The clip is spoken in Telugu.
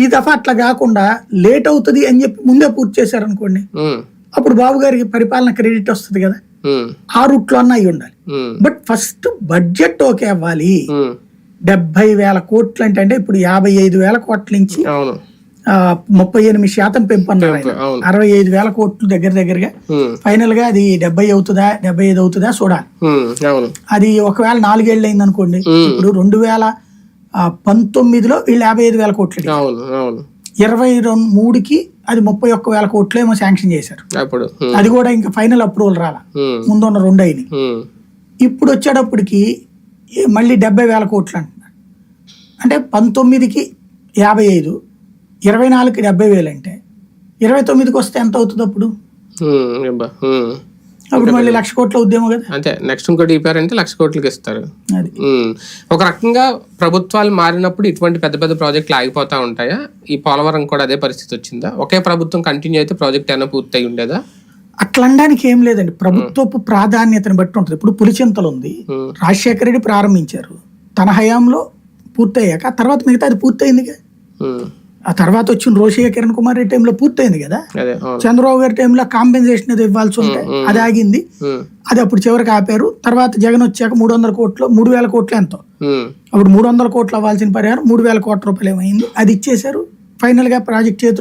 ఈ దఫా అట్లా కాకుండా లేట్ అవుతుంది అని చెప్పి ముందే పూర్తి చేశారనుకోండి ఉమ్, అప్పుడు బాబు గారికి పరిపాలన క్రెడిట్ వస్తుంది కదా. ఆ రూట్లో అన్న అయి ఉండాలి. బట్ ఫస్ట్ బడ్జెట్ ఓకే అవ్వాలి. డెబ్బై వేల కోట్లు అంటే అంటే ఇప్పుడు యాభై ఐదు వేల కోట్ల నుంచి ముప్పై ఎనిమిది శాతం పెంపు అన్నారు ఆయన. అవును. అరవై ఐదు వేల కోట్లు దగ్గర దగ్గరగా ఫైనల్గా అది డెబ్బై అవుతుందా డెబ్బై ఐదు అవుతుందా చూడాలి. అది ఒకవేళ నాలుగేళ్ళు అయింది అనుకోండి. ఇప్పుడు రెండు వేల పంతొమ్మిదిలో వీళ్ళు యాభై ఐదు వేల కోట్లు ఇరవై రెండు మూడుకి అది ముప్పై ఒక్క వేల కోట్లు ఏమో శాంక్షన్ చేశారు. అది కూడా ఇంకా ఫైనల్ అప్రూవల్ రాలా. ముందున్న రెండు అయినాయి ఇప్పుడు వచ్చేటప్పటికి మళ్ళీ డెబ్బై వేల కోట్లు అంటున్నారు. అంటే పంతొమ్మిదికి యాభై ఐదు ఇరవై నాలుగుకి డెబ్బై వేలు అంటే ఇరవై తొమ్మిదికి వస్తే ఎంత అవుతుంది అప్పుడు. అప్పుడు మళ్ళీ లక్ష కోట్ల ఉద్యమం కదా? అంతే నెక్స్ట్ ఇంకోటి ఇప్పారంటే లక్ష కోట్లకి ఇస్తారు. ఒక రకంగా ప్రభుత్వాలు మారినప్పుడు ఇటువంటి పెద్ద పెద్ద ప్రాజెక్టులు ఆగిపోతా ఉంటాయా? ఈ పోలవరం కూడా అదే పరిస్థితి వచ్చిందా? ఒకే ప్రభుత్వం కంటిన్యూ అయితే ప్రాజెక్ట్ అయినా పూర్తయి ఉండేదా? అట్లా అనడానికి ఏం లేదండి. ప్రభుత్వపు ప్రాధాన్యతను బట్టి ఉంటుంది. ఇప్పుడు పులిచింతలు ఉంది. రాజశేఖర రెడ్డి ప్రారంభించారు. తన హయాంలో పూర్తయ్యాక తర్వాత మిగతా అది పూర్తయింది కదా ఉమ్, ఆ తర్వాత వచ్చిన రోషయ్య కిరణ్ కుమార్ రెడ్డి టైంలో పూర్తయింది కదా? చంద్రబాబు గారి టైంలో కాంపెన్సేషన్ అది ఇవ్వాల్సి ఉంటే అది ఆగింది. అది అప్పుడు చివరికి ఆపారు. తర్వాత జగన్ వచ్చాక మూడు వందల కోట్లు మూడు వేల కోట్లు ఎంతో. అప్పుడు మూడు వందల కోట్లు అవ్వాల్సిన పరిహారం మూడు వేల కోట్ల రూపాయలు ఏమైంది? అది ఇచ్చేశారు. ఫైనల్గా ప్రాజెక్ట్ చేతిలో